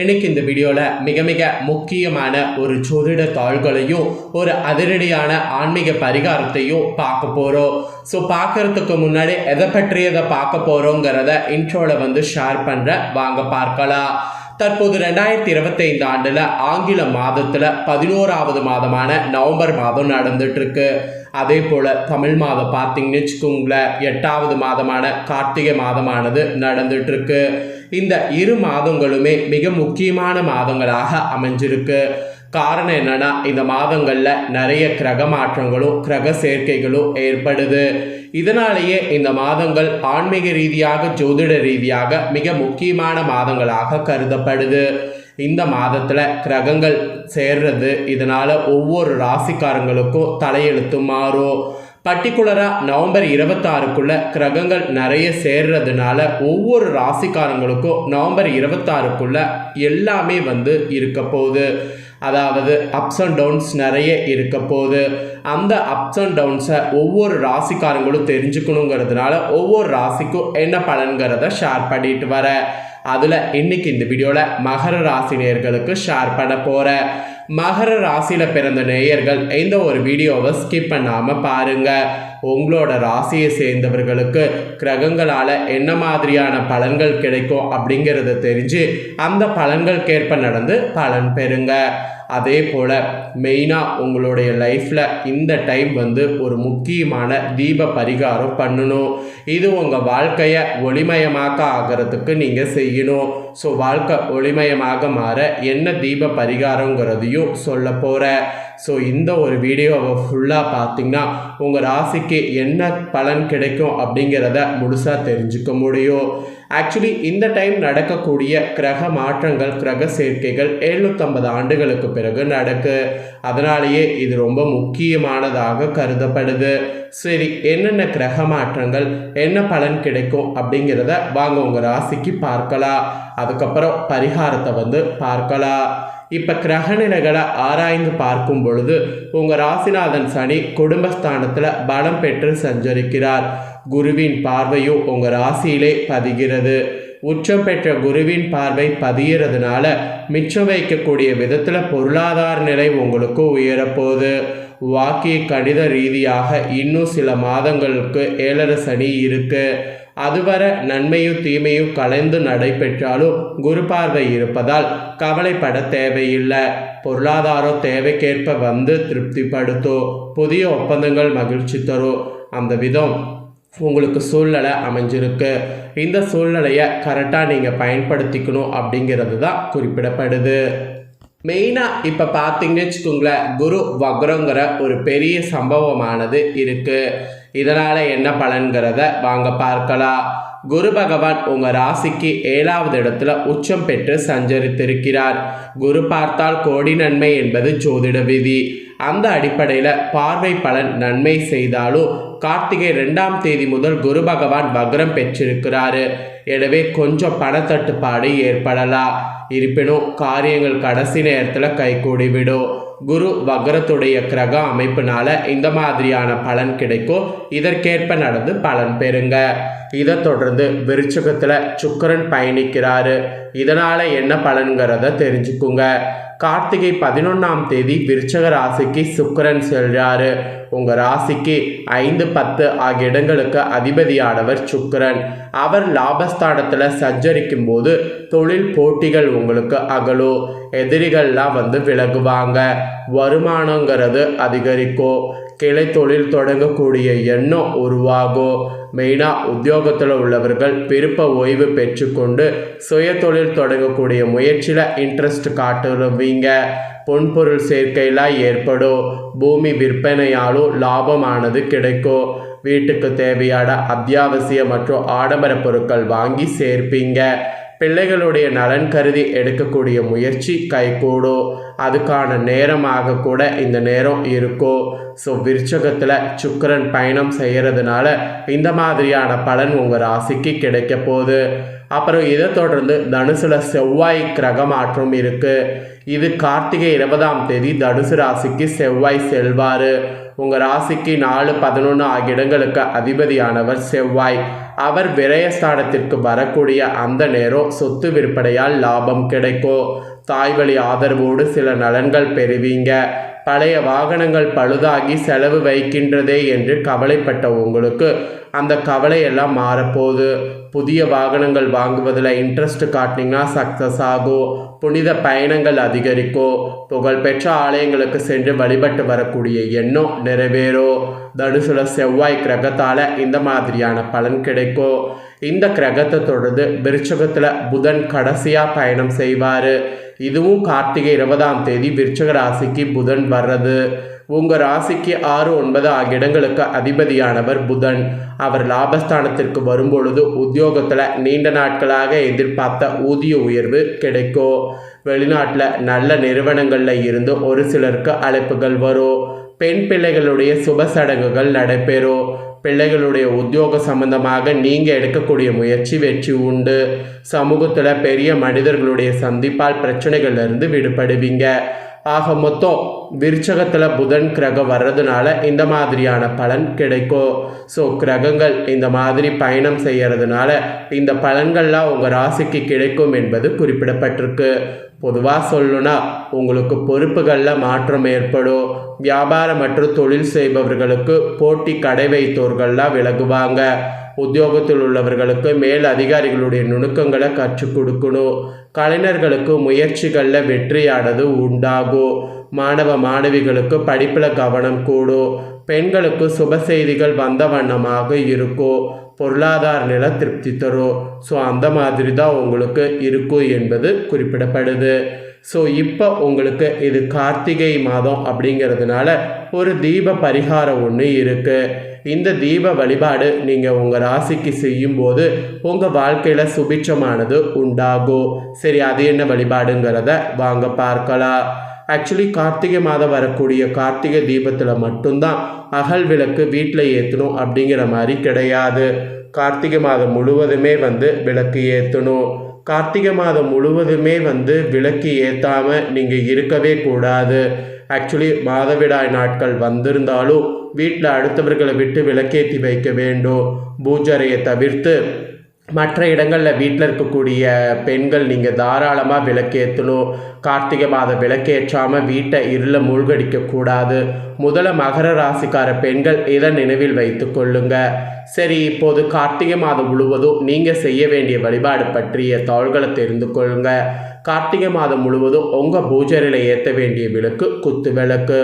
இன்னைக்கு இந்த வீடியோவில் மிக மிக முக்கியமான ஒரு ஜோதிட தாள்களையும் ஒரு அதிரடியான ஆன்மீக பரிகாரத்தையும் பார்க்க போகிறோம் ஸோ பார்க்கறதுக்கு முன்னாடி எதை பற்றியதை பார்க்க போகிறோங்கிறத இன்ட்ரோவில் வந்து ஷேர் பண்ணுறேன் வாங்க பார்க்கலாம். தற்போது ரெண்டாயிரத்தி இருபத்தைந்து ஆண்டில் ஆங்கில மாதத்தில் பதினோராவது மாதமான நவம்பர் மாதம் நடந்துட்டுருக்கு. அதே போல் தமிழ் மாதம் பார்த்தீங்கன்னு வச்சுக்கோங்களேன் எட்டாவது மாதமான கார்த்திகை மாதமானது நடந்துட்டுருக்கு. இந்த இரு மாதங்களுமே மிக முக்கியமான மாதங்களாக அமைஞ்சிருக்கு. காரணம் என்னன்னா இந்த மாதங்களில் நிறைய கிரக மாற்றங்களும் கிரக சேர்க்கைகளும் ஏற்படுது. இதனாலேயே இந்த மாதங்கள் ஆன்மீக ரீதியாக ஜோதிட ரீதியாக மிக முக்கியமான மாதங்களாக கருதப்படுது. இந்த மாதத்தில் கிரகங்கள் சேர்றது இதனால் ஒவ்வொரு ராசிக்காரங்களுக்கும் தலையெழுத்து மாறும். பர்டிகுலராக நவம்பர் இருபத்தாறுக்குள்ள கிரகங்கள் நிறைய சேர்றதுனால ஒவ்வொரு ராசிக்காரங்களுக்கும் நவம்பர் இருபத்தாறுக்குள்ள எல்லாமே வந்து இருக்க போகுது. அதாவது அப்ஸ் அண்ட் டவுன்ஸ் நிறைய இருக்க போகுது. அந்த அப்ஸ் அண்ட் டவுன்ஸை ஒவ்வொரு ராசிக்காரங்களும் தெரிஞ்சுக்கணுங்கிறதுனால ஒவ்வொரு ராசிக்கும் என்ன பலன்கிறத ஷேர் பண்ணிட்டு வரேன் அதில் இன்னைக்கு இந்த வீடியோவில் மகர ராசி நேர்களுக்கு ஷேர் பண்ண போகிறேன் மகர ராசியில் பிறந்த நேயர்கள் இந்த ஒரு வீடியோவை ஸ்கிப் பண்ணாமல் பாருங்கள் உங்களோட ராசியை சேர்ந்தவர்களுக்கு கிரகங்களால் என்ன மாதிரியான பலன்கள் கிடைக்கும் அப்படிங்கிறத தெரிஞ்சு அந்த பலன்களுக்கேற்ப நடந்து பலன் பெறுங்க. அதே போல் மெயினாக உங்களுடைய லைஃப்பில் இந்த டைம் வந்து ஒரு முக்கியமான தீப பரிகாரம் பண்ணணும். இது உங்கள் வாழ்க்கையை ஒளிமயமாக்க ஆகிறதுக்கு நீங்கள் செய்யணும். ஸோ வாழ்க்கை ஒளிமயமாக மாற என்ன தீப பரிகாரங்கிறதையும் சொல்ல போகிறேன் ஸோ இந்த ஒரு வீடியோவை ஃபுல்லாக பார்த்தீங்கன்னா உங்கள் ராசிக்கு என்ன பலன் கிடைக்கும் அப்படிங்கிறத முழுசாக தெரிஞ்சுக்க முடியும். ஆக்சுவலி இந்த டைம் நடக்கக்கூடிய கிரக மாற்றங்கள் கிரக சேர்க்கைகள் எழுநூற்றம்பது ஆண்டுகளுக்கு பிறகு நடக்கு. அதனாலேயே இது ரொம்ப முக்கியமானதாக கருதப்படுது. சரி என்னென்ன கிரக மாற்றங்கள் என்ன பலன் கிடைக்கும் அப்படிங்கிறத வாங்க உங்கள் ராசிக்கு பார்க்கலாம். அதுக்கப்புறம் பரிகாரத்தை வந்து பார்க்கலாம். இப்போ கிரகநிலைகளை ஆராய்ந்து பார்க்கும் பொழுது உங்கள் ராசிநாதன் சனி குடும்பஸ்தானத்தில் பலம் பெற்று சஞ்சரிக்கிறார். குருவின் பார்வையும் உங்கள் ராசியிலே பதிகிறது. உச்சம் பெற்ற குருவின் பார்வை பதியறதுனால மிச்சம் வைக்கக்கூடிய விதத்தில் பொருளாதார நிலை உங்களுக்கு உயரப்போகுது. வாக்கிய கணித ரீதியாக இன்னும் சில மாதங்களுக்கு ஏழரை சனி இருக்கு. அதுவரை நன்மையும் தீமையும் கலந்து நடைபெற்றாலும் குரு பார்வை இருப்பதால் கவலைப்பட தேவையில்லை. பொருளாதாரம் தேவைக்கேற்ப வந்து திருப்திப்படுத்தும். புதிய ஒப்பந்தங்கள் மகிழ்ச்சி தரும். அந்த விதம் உங்களுக்கு சூழ்நிலை அமைஞ்சிருக்கு. இந்த சூழ்நிலையை கரெக்டாக நீங்கள் பயன்படுத்திக்கணும் அப்படிங்கிறது தான் குறிப்பிடப்படுது. மெயினாக இப்போ பார்த்தீங்கன்னு வச்சுக்கோங்களேன் குரு வக்ரங்கிற ஒரு பெரிய சம்பவமானது இருக்குது இதனால் என்ன பலன்கிறத வாங்க பார்க்கலாம். குரு பகவான் உங்கள் ராசிக்கு ஏழாவது இடத்துல உச்சம் பெற்று சஞ்சரித்திருக்கிறார். குரு பார்த்தால் கோடி நன்மை என்பது ஜோதிட விதி. அந்த அடிப்படையில் பார்வை பலன் நன்மை செய்தாலும் கார்த்திகை ரெண்டாம் தேதி முதல் குரு பகவான் வக்ரம் பெற்றிருக்கிறாரு. எனவே கொஞ்சம் பணத்தட்டுப்பாடு ஏற்படலாம். இருப்பினும் காரியங்கள் கடைசி நேரத்தில் கைகூடிவிடும். குரு வக்ரத்துடைய கிரக அமைப்பினால இந்த மாதிரியான பலன் கிடைக்கும். இதற்கேற்ப நடந்து பலன் பெறுங்க. இதை தொடர்ந்து விருச்சகத்தில் சுக்கரன் பயணிக்கிறாரு. இதனால் என்ன பலன்கிறத தெரிஞ்சுக்குங்க. கார்த்திகை பதினொன்றாம் தேதி விருச்சக ராசிக்கு சுக்கரன் செல்றாரு. உங்கள் ராசிக்கு ஐந்து பத்து ஆகிய இடங்களுக்கு அதிபதியானவர் சுக்கரன். அவர் லாபஸ்தானத்தில் சஞ்சரிக்கும் போது தொழில் போட்டிகள் உங்களுக்கு அகலும். எதிரிகள்லாம் வந்து விலகுவாங்க. வருமானங்கிறது அதிகரிக்கும். கிளை தொழில் தொடங்கக்கூடிய எண்ணம் உருவாகும். மெயினாக உத்தியோகத்தில் உள்ளவர்கள் விருப்ப ஓய்வு பெற்றுக்கொண்டு சுய தொழில் தொடங்கக்கூடிய முயற்சியில் இன்ட்ரெஸ்ட் காட்டுவீங்க. பொன்பொருள் சேர்க்கையெல்லாம் ஏற்படும் பூமி விற்பனையாலும் லாபமானது கிடைக்கும் வீட்டுக்கு தேவையான அத்தியாவசிய மற்றும் ஆடம்பர பொருட்கள் வாங்கி சேர்ப்பீங்க. பிள்ளைகளுடைய நலன் கருதி எடுக்கக்கூடிய முயற்சி கைகூடும் அதுக்கான நேரமாக கூட இந்த நேரம் இருக்கும் ஸோ விருச்சகத்தில் சுக்கரன் பயணம் செய்கிறதுனால இந்த மாதிரியான பலன் உங்கள் ராசிக்கு கிடைக்க போகுது. அப்புறம் இதை தொடர்ந்து தனுசுல செவ்வாய் கிரக மாற்றம் இருக்குது இது கார்த்திகை இருபதாம் தேதி தனுசு ராசிக்கு செவ்வாய் செல்வார். உங்கள் ராசிக்கு நாலு பதினொன்று ஆகிய இடங்களுக்கு அதிபதியானவர் செவ்வாய். அவர் விரயஸ்தானத்திற்கு வரக்கூடிய அந்த நேரம் சொத்து விற்பனையால் லாபம் கிடைக்கும். தாய்வழி ஆதரவோடு சில நலன்கள் பெறுவீங்க. பழைய வாகனங்கள் பழுதாகி செலவு வைக்கின்றதே என்று கவலைப்பட்ட உங்களுக்கு அந்த கவலையெல்லாம் மாறப்போகுது. புதிய வாகனங்கள் வாங்குவதில் இன்ட்ரெஸ்ட் காட்டினீங்கன்னா சக்ஸஸ் ஆகும். புனித பயணங்கள் அதிகரிக்கும். புகழ்பெற்ற ஆலயங்களுக்கு சென்று வழிபட்டு வரக்கூடிய எண்ணம் நிறைவேறும். தனுசுல செவ்வாய் கிரகத்தால் இந்த மாதிரியான பலன் கிடைக்கும். இந்த கிரகத்தை தொடர்ந்து விருச்சகத்தில் புதன் கடைசியாக பயணம் செய்வார். இதுவும் கார்த்திகை இருபதாம் தேதி விருச்சக ராசிக்கு புதன் வர்றது. உங்கள் ராசிக்கு ஆறு ஒன்பது ஆகிய இடங்களுக்கு அதிபதியானவர் புதன். அவர் லாபஸ்தானத்திற்கு வரும்பொழுது உத்தியோகத்தில் நீண்ட நாட்களாக எதிர்பார்த்த ஊதிய உயர்வு கிடைக்கும். வெளிநாட்டில் நல்ல நிறுவனங்களில் இருந்து ஒரு சிலருக்கு அழைப்புகள் வரும். பெண் பிள்ளைகளுடைய சுப சடங்குகள் நடைபெறும். பிள்ளைகளுடைய உத்தியோக சம்பந்தமாக நீங்கள் எடுக்கக்கூடிய முயற்சி வெற்றி உண்டு. சமூகத்தில் பெரிய மனிதர்களுடைய சந்திப்பால் பிரச்சனைகள்லேருந்து விடுபடுவீங்க. ஆக மொத்தம் விருச்சகத்தில் புதன் கிரகம் வர்றதுனால இந்த மாதிரியான பலன் கிடைக்கும் ஸோ கிரகங்கள் இந்த மாதிரி பயணம் செய்கிறதுனால இந்த பலன்கள்லாம் உங்கள் ராசிக்கு கிடைக்கும் என்பது குறிப்பிடப்பட்டிருக்கு. பொதுவாக சொல்லணும்னா உங்களுக்கு பொறுப்புகளில் மாற்றம் ஏற்படும். வியாபாரம் மற்றும் தொழில் செய்பவர்களுக்கு போட்டி கடை வைத்தோர்கள்லாம் விலகுவாங்க. உத்தியோகத்தில் உள்ளவர்களுக்கு மேல் அதிகாரிகளுடைய நுணுக்கங்களை கற்றுக் கொடுக்கணும் கலைஞர்களுக்கு முயற்சிகளில் வெற்றியானது உண்டாகும் மாணவ மாணவிகளுக்கு படிப்பில் கவனம் கூடும் பெண்களுக்கு சுப செய்திகள் வந்த வண்ணமாக இருக்கும் பொருளாதார நிலை திருப்தி தரும் ஸோ அந்த மாதிரி தான் உங்களுக்கு இருக்கும் என்பது குறிப்பிடப்படுது. ஸோ இப்போ உங்களுக்கு இது கார்த்திகை மாதம் அப்படிங்கிறதுனால ஒரு தீப பரிகாரம் ஒன்று இருக்குது இந்த தீப வழிபாடு நீங்கள் உங்கள் ராசிக்கு செய்யும்போது உங்கள் வாழ்க்கையில் சுபிட்சமானது உண்டாகும் சரி அது என்ன வழிபாடுங்கிறத வாங்க பார்க்கலாம். ஆக்சுவலி கார்த்திகை மாதம் வரக்கூடிய கார்த்திகை தீபத்தில் மட்டும்தான் அகல் விளக்கு வீட்டில் ஏற்றணும் அப்படிங்கிற மாதிரி கிடையாது. கார்த்திகை மாதம் முழுவதுமே வந்து விளக்கு ஏற்றணும் கார்த்திகை மாதம் முழுவதுமே வந்து விளக்கு ஏற்றாமல் நீங்கள் இருக்கவே கூடாது. ஆக்சுவலி மாதவிடாய் நாட்கள் வந்திருந்தாலும் வீட்டில் அடுத்தவர்களை விட்டு விளக்கேற்றி வைக்க வேண்டும். பூஜரையை தவிர்த்து மற்ற இடங்களில் வீட்டில் இருக்கக்கூடிய பெண்கள் நீங்கள் தாராளமாக விளக்கேற்றணும் கார்த்திகை மாதம் விளக்கேற்றாமல் வீட்டை இருள மூழ்கடிக்கக்கூடாது முதல மகர ராசிக்கார பெண்கள் இதை நினைவில் வைத்து கொள்ளுங்க. சரி இப்போது கார்த்திகை மாதம் முழுவதும் நீங்கள் செய்ய வேண்டிய வழிபாடு பற்றிய தாள்களை தெரிந்து கொள்ளுங்க. கார்த்திகை மாதம் முழுவதும் உங்கள் பூஜரையில் ஏற்ற வேண்டிய விளக்கு குத்து விளக்கு.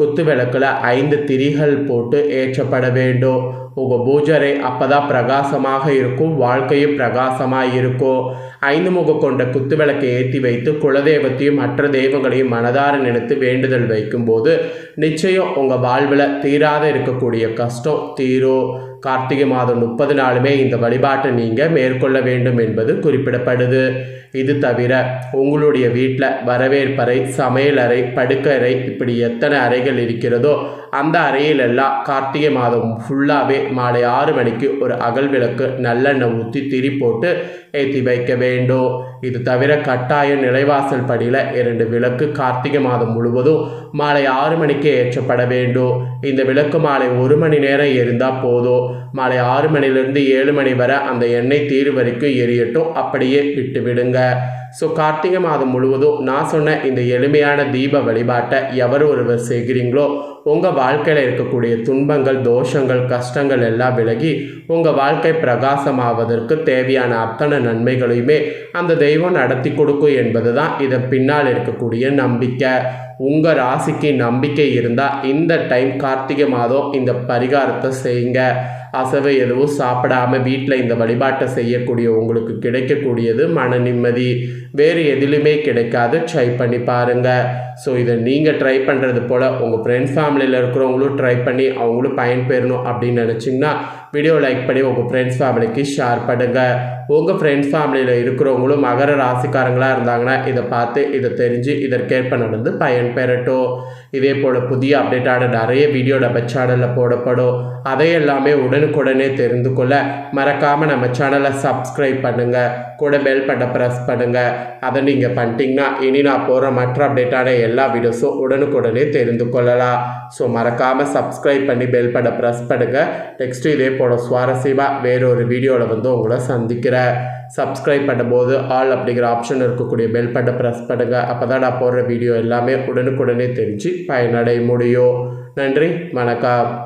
குத்து விளக்கில் ஐந்து திரிகள் போட்டு ஏற்றப்பட வேண்டும். உங்கள் பூஜரை அப்போ தான் பிரகாசமாக இருக்கும் வாழ்க்கையும் பிரகாசமாக இருக்கும் ஐந்து முக கொண்ட குத்து விளக்கை ஏற்றி வைத்து குலதெய்வத்தையும் மற்ற தெய்வங்களையும் மனதார நினைத்து வேண்டுதல் வைக்கும்போது நிச்சயம் உங்கள் வாழ்வில் தீராத இருக்கக்கூடிய கஷ்டம் தீரும் கார்த்திகை மாதம் முப்பது நாளுமே இந்த வழிபாட்டை நீங்கள் மேற்கொள்ள வேண்டும் என்பது குறிப்பிடப்படுது. இது தவிர உங்களுடைய வீட்டில் வரவேற்பறை சமையலறை படுக்கறை இப்படி எத்தனை அறைகள் இருக்கிறதோ அந்த அறையிலெல்லாம் கார்த்திகை மாதம் ஃபுல்லாகவே மாலை ஆறு மணிக்கு ஒரு அகல் விளக்கு நல்லெண்ணெய் ஊற்றி திரி போட்டு ஏற்றி வைக்க வேண்டும். இது தவிர கட்டாய நிலைவாசல் படியில் இரண்டு விளக்கு கார்த்திகை மாதம் முழுவதும் மாலை ஆறு மணிக்கு ஏற்றப்பட வேண்டும். இந்த விளக்கு மாலை ஒரு மணி நேரம் எரிந்தால் போதும். மாலை ஆறு மணிலிருந்து ஏழு மணி வரை அந்த எண்ணெய் தீர் வரைக்கும் எரியட்டும். அப்படியே விட்டு விடுங்க. ஸோ கார்த்திகை மாதம் முழுவதும் நான் சொன்ன இந்த எளிமையான தீப வழிபாட்டை எவர் ஒருவர் செய்கிறீங்களோ உங்கள் வாழ்க்கையில் இருக்கக்கூடிய துன்பங்கள் தோஷங்கள் கஷ்டங்கள் எல்லாம் விலகி உங்கள் வாழ்க்கை பிரகாசமாவதற்கு தேவையான அத்தனை நன்மைகளையுமே அந்த தெய்வ தெய்வம் நடத்தி கொடுக்கும் என்பது தான் இதை பின்னால் இருக்கக்கூடிய நம்பிக்கை. உங்கள் ராசிக்கு நம்பிக்கை இருந்தால் இந்த டைம் கார்த்திகை மாதம் இந்த பரிகாரத்தை செய்யுங்க. அசவை எதுவும் சாப்பிடாம வீட்டில் இந்த வழிபாட்டை செய்யக்கூடிய உங்களுக்கு கிடைக்கக்கூடியது மன நிம்மதி. வேறு எதிலுமே கிடைக்காது. ட்ரை பண்ணி பாருங்கள் ஸோ இதை நீங்கள் ட்ரை பண்ணுறது போல் உங்கள் ஃப்ரெண்ட்ஸ் ஃபேமிலியில் இருக்கிறவங்களும் ட்ரை பண்ணி அவங்களும் பயன்பெறணும் அப்படின்னு நினச்சிங்கன்னா வீடியோ லைக் பண்ணி உங்கள் ஃப்ரெண்ட்ஸ் ஃபேமிலிக்கு ஷேர் பண்ணுங்கள் உங்கள் ஃப்ரெண்ட்ஸ் ஃபேமிலியில் இருக்கிறவங்களும் மகர ராசிக்காரங்களாக இருந்தாங்கன்னா இதை பார்த்து இதை தெரிஞ்சு இதற்கேற்ப நடந்து பயன் பெறட்டும். இதே போல் புதிய அப்டேட்டான நிறைய வீடியோ நம்ம சேனலில் போடப்படும். அதை எல்லாமே உடனுக்குடனே தெரிந்து கொள்ள மறக்காமல் நம்ம சேனலை சப்ஸ்கிரைப் பண்ணுங்கள் கூட பெல் பட்டை ப்ரெஸ் பண்ணுங்கள் அதை நீங்கள் பண்ணிட்டீங்கன்னா இனி நான் போகிற மற்ற அப்டேட்டான எல்லா வீடியோஸும் உடனுக்குடனே தெரிந்து கொள்ளலாம். ஸோ மறக்காமல் சப்ஸ்கிரைப் பண்ணி பெல் பட்டை ப்ரெஸ் பண்ணுங்கள் நெக்ஸ்ட்டு இதே போல் போட சுவாரஸ்யமாக வேறொரு வீடியோவில் வந்து உங்களை சந்திக்கிறேன். சப்ஸ்கிரைப் பண்ணும்போது ஆல் அப்படிங்கிற ஆப்ஷன் இருக்கக்கூடிய பெல் பட்டை ப்ரெஸ் பண்ணுங்கள் அப்போ தான் நான் போடுற வீடியோ எல்லாமே உடனுக்குடனே தெரிஞ்சு பயனடைய முடியும். நன்றி வணக்கம்.